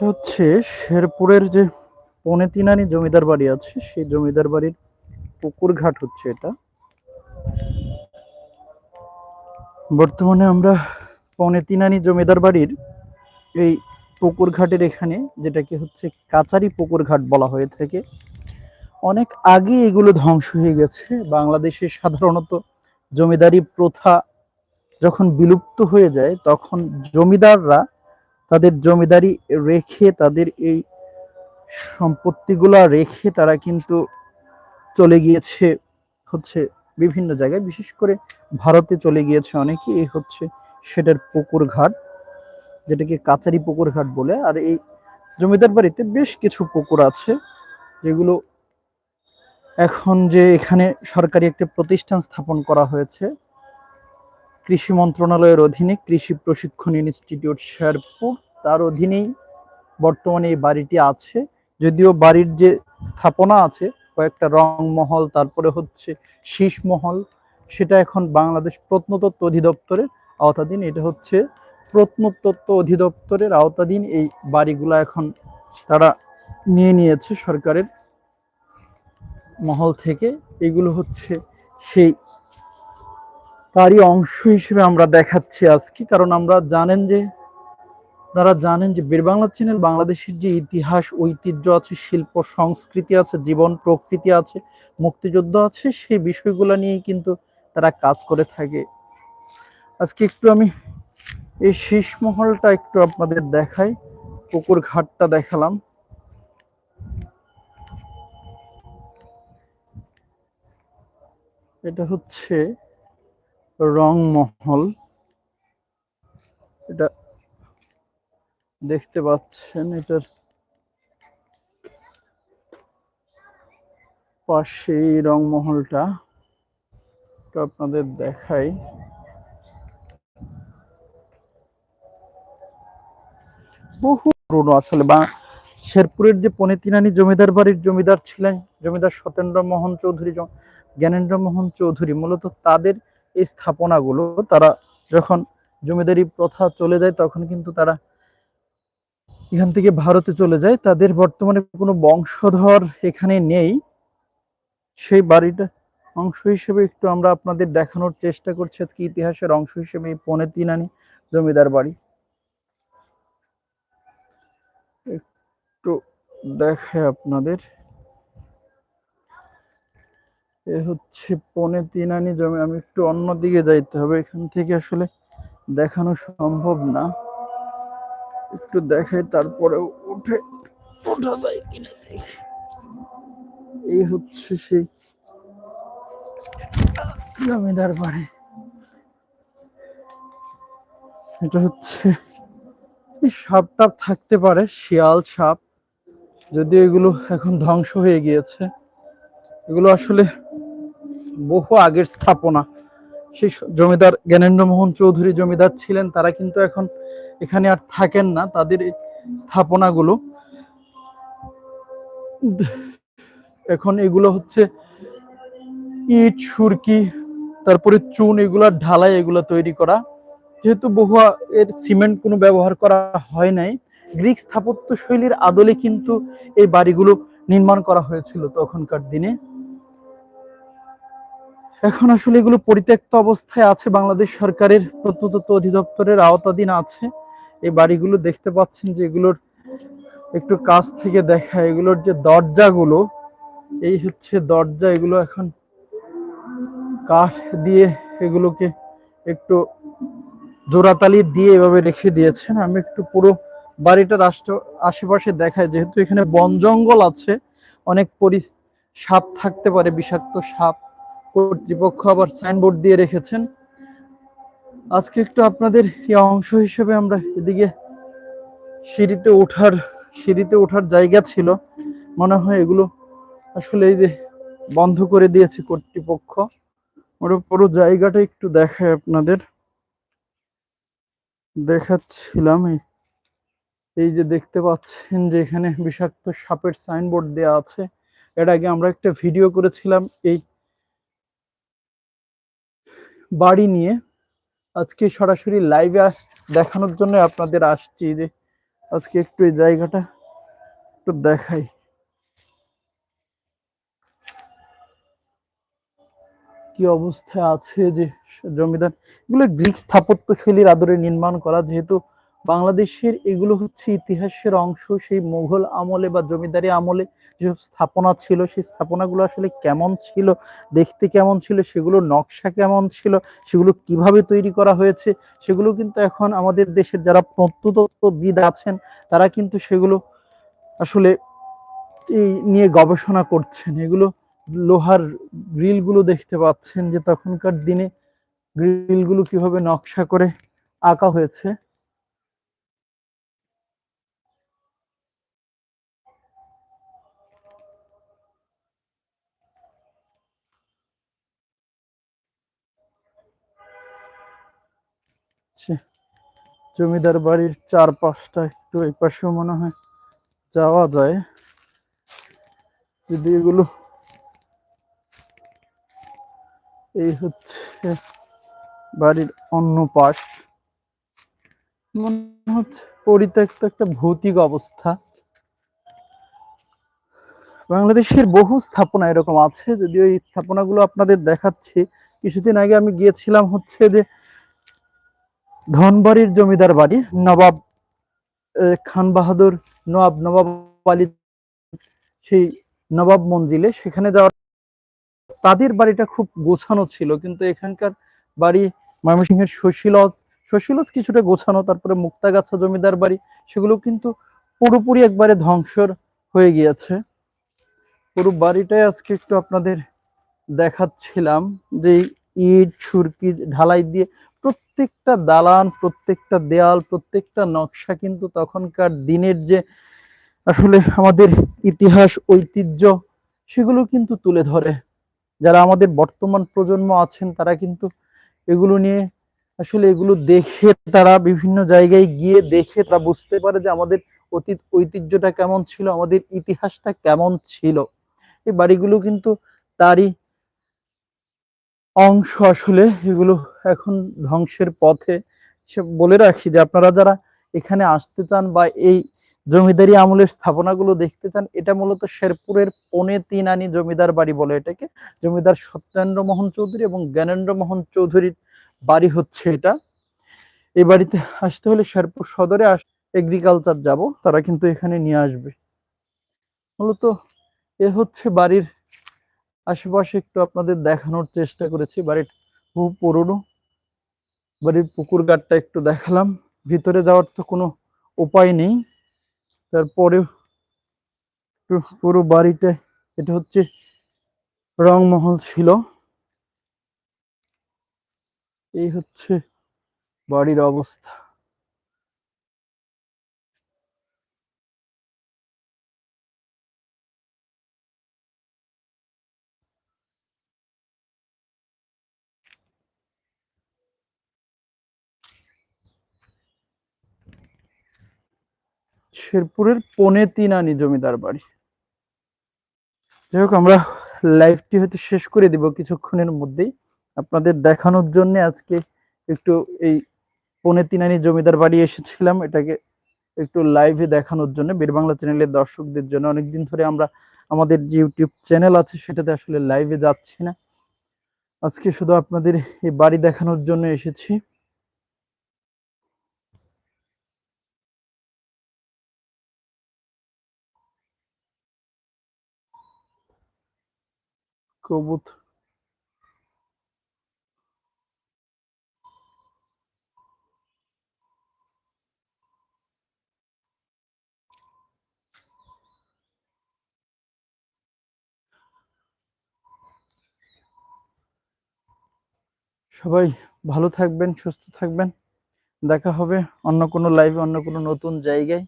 এটা হচ্ছে শেরপুরের যে পৌনে তিনানি জমিদার বাড়ি আছে, সেই জমিদার বাড়ির পুকুর ঘাট হচ্ছে এটা। বর্তমানে আমরা পৌনে তিনানি জমিদার বাড়ির এই পুকুর ঘাটের এখানে, যেটাকে হচ্ছে কাচারি পুকুর ঘাট বলা হয়ে থাকে। অনেক আগে এগুলো ধ্বংস হয়ে গেছে। বাংলাদেশে সাধারণত জমিদারি প্রথা যখন বিলুপ্ত হয়ে যায়, তখন জমিদাররা তাদের জমিদারি রেখে তাদের এই সম্পত্তিগুলা রেখে তারা কিন্তু চলে গিয়েছে হচ্ছে বিভিন্ন জায়গায়। বিশেষ করে ভারতে চলে গিয়েছে অনেকে। এই হচ্ছে সেটার পুকুর ঘাট, যেটাকে কাচারি পুকুর ঘাট বলে। আর এই জমিদার বাড়িতে বেশ কিছু পুকুর আছে, যেগুলো এখন যে এখানে সরকারি একটা প্রতিষ্ঠান স্থাপন করা হয়েছে। কৃষি মন্ত্রণালয়ের অধীনে কৃষি প্রশিক্ষণ ইনস্টিটিউট শেরপুর। তার অধীনেই বর্তমানে এই বাড়িটি আছে। যদিও বাড়ির যে স্থাপনা আছে, কয়েকটা রংমহল তারপরে হচ্ছে শীষমহল সেটা এখন বাংলাদেশ প্রত্নতত্ত্ব অধিদপ্তরের আওতাধীন। এটা হচ্ছে প্রত্নতত্ত্ব অধিদপ্তরের আওতাধীন এই বাড়িগুলো এখন তারা নিয়ে নিয়েছে সরকারের মহল থেকে। এগুলো হচ্ছে সেই তারই অংশ হিসেবে আমরা দেখাচ্ছি আজকে, কারণ আমরা জানেন যে, আপনারা জানেন যে বীর বাংলা চ্যানেল বাংলাদেশের যে ইতিহাস, ঐতিহ্য আছে, শিল্প, সংস্কৃতি আছে, জীবন, প্রকৃতি আছে, মুক্তিযুদ্ধ আছে, সেই বিষয়গুলো নিয়েই কিন্তু তারা কাজ করে থাকে। আজকে একটু আমি এই শীষ মহলটা একটু আপনাদের দেখাই, পুকুর ঘাটটা দেখালাম। এটা হচ্ছে রংমহল। এটা দেখতে পাচ্ছেন, এটার পাশে এই রংমহলটা আপনাদের দেখাই। বহু পুরনো, আসলে বা শেরপুরের যে পনেতিনানি জমিদার বাড়ির জমিদার ছিলেন, জমিদার সতেন্দ্র মোহন চৌধুরী জ্ঞানেন্দ্র মোহন চৌধুরী, মূলত তাদের এই স্থাপনাগুলো তারা যখন জমিদারি প্রথা চলে যায় তখন কিন্তু তারা এখান থেকে ভারতে চলে যায়। তাদের বর্তমানে কোনো বংশধর এখানে নেই। সেই বাড়িটা অংশ হিসেবে একটু আমরা আপনাদের দেখানোর চেষ্টা করছি। আজকে ইতিহাসের অংশ হিসেবে এই পনে তিনানি জমিদার বাড়ি। একটু দেখায় আপনাদের। এ হচ্ছে পনে তিনানি জমি, আমি একটু অন্যদিকে যাইতে হবে। এখান থেকে আসলে দেখানো সম্ভব না। একটু দেখাই তারপরে উঠে ওঠা যায় কিনা এই হচ্ছে সেই জমিদার বাড়ি। এটা হচ্ছে সাপ টাপ থাকতে পারে, শিয়াল সাপ। যদি এগুলো এখন ধ্বংস হয়ে গিয়েছে। এগুলো আসলে বহু আগের স্থাপনা। সেই জমিদার জ্ঞানেন্দ্র মোহন চৌধুরী জমিদার ছিলেন, তারা কিন্তু এখন এখানে আর থাকেন না, তাদের স্থাপনাগুলো। এখন এগুলো হচ্ছে ইট, সুরকি, তারপরে চুন, এগুলা ঢালাই, এগুলো তৈরি করা। যেহেতু বহু এর সিমেন্ট কোনো ব্যবহার করা হয় নাই, গ্রিক স্থাপত্য শৈলীর আদলে কিন্তু এই বাড়িগুলো নির্মাণ করা হয়েছিল তখনকার দিনে। এখন আসলে এগুলো পরিত্যক্ত অবস্থায় আছে। বাংলাদেশ সরকারের প্রত্নতত্ত্ব অধিদপ্তরের আওতাধীন আছে। এই বাড়িগুলো দেখতে পাচ্ছেন যে এগুলোর একটু কাছ থেকে দেখা, এগুলোর যে দরজাগুলো, এই হচ্ছে দরজা, এগুলো এখন কাঠ দিয়ে এগুলোকে একটু জোড়াতালি দিয়ে এভাবে রেখে দিয়েছেন। আমি একটু পুরো বাড়িটা রাষ্ট্র আশেপাশে দেখাই, যেহেতু এখানে বন জঙ্গল আছে, অনেক পরি সাপ থাকতে পারে, বিষাক্ত সাপ। কর্তৃপক্ষ আবার সাইনবোর্ড দিয়ে রেখেছেন। আজকে একটু আপনাদের এই অংশ হিসেবে আমরা এদিকে সিঁড়িতে ওঠার সিঁড়িতে ওঠার জায়গা ছিল। মনে হয় এগুলো আসলে এই যে বন্ধ করে দিয়েছে কর্তৃপক্ষ। ওর পুরো জায়গাটা একটু দেখায় আপনাদের। দেখাচ্ছিলাম এই যে দেখতে পাচ্ছেন যে এখানে বিষাক্ত সাপের সাইনবোর্ড দেওয়া আছে। এর আগে আমরা একটা ভিডিও করেছিলাম এই বাড়ি নিয়ে আজকে সরাসরি লাইভে দেখানোর জন্য আপনাদের আসছি যে আজকে একটু এই জায়গাটা একটু দেখাই। কি অবস্থায় আছে যে জমিদার? এগুলো গ্রিক স্থাপত্য শৈলীর আদরে নির্মাণ করা, যেহেতু বাংলাদেশের এগুলো হচ্ছে ইতিহাসের অংশ, সেই মুঘল আমলে বা জমিদারি আমলে যেসব স্থাপনা ছিল, সেই স্থাপনাগুলো আসলে কেমন ছিল, দেখতে কেমন ছিল, সেগুলো নকশা কেমন ছিল, সেগুলো কীভাবে তৈরি করা হয়েছে, সেগুলো কিন্তু এখন আমাদের দেশের যারা প্রত্নতত্ত্ববিদ আছেন, তারা কিন্তু সেগুলো আসলে এই নিয়ে গবেষণা করছেন। এগুলো লোহার গ্রিলগুলো দেখতে পাচ্ছেন যে তখনকার দিনে গ্রিলগুলো কীভাবে নকশা করে আঁকা হয়েছে। জমিদার বাড়ির চারপাশটা একটু এই পাশেও মনে হয় যাওয়া যায়। যদি এগুলো এই হচ্ছে বাড়ির অন্য পাশ। মনে হচ্ছে পরিত্যক্ত একটা ভৌতিক অবস্থা। বাংলাদেশের বহু স্থাপনা এরকম আছে, যদিও এই স্থাপনাগুলো আপনাদের দেখাচ্ছি। কিছুদিন আগে আমি গিয়েছিলাম হচ্ছে যে ধনবাড়ির জমিদার বাড়ি, নবাব খান বাহাদুর, নবাব নবাব আলী, সেই নবাব মঞ্জিলে। সেখানে যাওয়ার তাদের বাড়িটা খুব গোছানো ছিল, কিন্তু এখানকার বাড়ি ময়মনসিংহের শশীলজ শশীলজ কিছুটা গোছানো, তারপরে মুক্তাগাছা জমিদার বাড়ি, সেগুলো কিন্তু পুরোপুরি একবারে ধ্বংসর হয়ে গিয়েছে। পুরো বাড়িটাই আজকে একটু আপনাদের দেখাচ্ছিলাম, যে ইট ছুরকি ঢালাই দিয়ে প্রত্যেকটা দালান, প্রত্যেকটা দেয়াল, প্রত্যেকটা নকশা কিন্তু তখনকার দিনের যে আসলে আমাদের ইতিহাস, ঐতিহ্য, সেগুলো কিন্তু তুলে ধরে। যারা আমাদের বর্তমান প্রজন্ম আছেন, তারা কিন্তু এগুলো নিয়ে আসলে এগুলো দেখে তারা বিভিন্ন জায়গায় গিয়ে দেখে তারা বুঝতে পারে যে আমাদের অতীত ঐতিহ্যটা কেমন ছিল, আমাদের ইতিহাসটা কেমন ছিল। এই বাড়িগুলো কিন্তু তারই অংশ আসলে এগুলো এখন ধ্বংসের পথে। বলে রাখি যে আপনারা যারা এখানে আসতে চান বা এই জমিদারি আমলের স্থাপনাগুলো দেখতে চান, এটা মূলত শেরপুরের পনে তিন আনি জমিদার বাড়ি বলে এটাকে। জমিদার সত্যেন্দ্র মোহন চৌধুরী এবং জ্ঞানেন্দ্র মোহন চৌধুরীর বাড়ি হচ্ছে এটা। এই বাড়িতে আসতে হলে শেরপুর সদরে আস এগ্রিকালচার যাব, তারা কিন্তু এখানে নিয়ে আসবে। মূলত এ হচ্ছে বাড়ির আশেপাশে একটু আপনাদের দেখানোর চেষ্টা করেছি। বাড়ির খুব পুরনো, বাড়ির পুকুর গাটটা একটু দেখালাম। ভিতরে যাওয়ার তো কোনো উপায় নেই। তারপরেও একটু পুরো বাড়িটা এটা হচ্ছে রংমহল ছিল। এই হচ্ছে বাড়ির অবস্থা। শেরপুরের পনে তিন আনি জমিদার বাড়ি। যাই হোক আমরা লাইভটি হয়তো শেষ করে দিব কিছুক্ষণের মধ্যেই। আপনাদের দেখানোর জন্য আজকে একটু এই পনে তিন আনি জমিদার বাড়ি এসেছিলাম। এটাকে একটু লাইভে দেখানোর জন্য। বীর বাংলা চ্যানেলের দর্শকদের জন্য অনেকদিন ধরে আমরা আমাদের যে ইউটিউব চ্যানেল আছে, সেটাতে আসলে লাইভে যাচ্ছি না। আজকে শুধু আপনাদের এই বাড়ি দেখানোর জন্য এসেছি। কবুত। সবাই ভালো থাকবেন, সুস্থ থাকবেন। দেখা হবে অন্য কোনো লাইভে অন্য কোনো নতুন জায়গায়।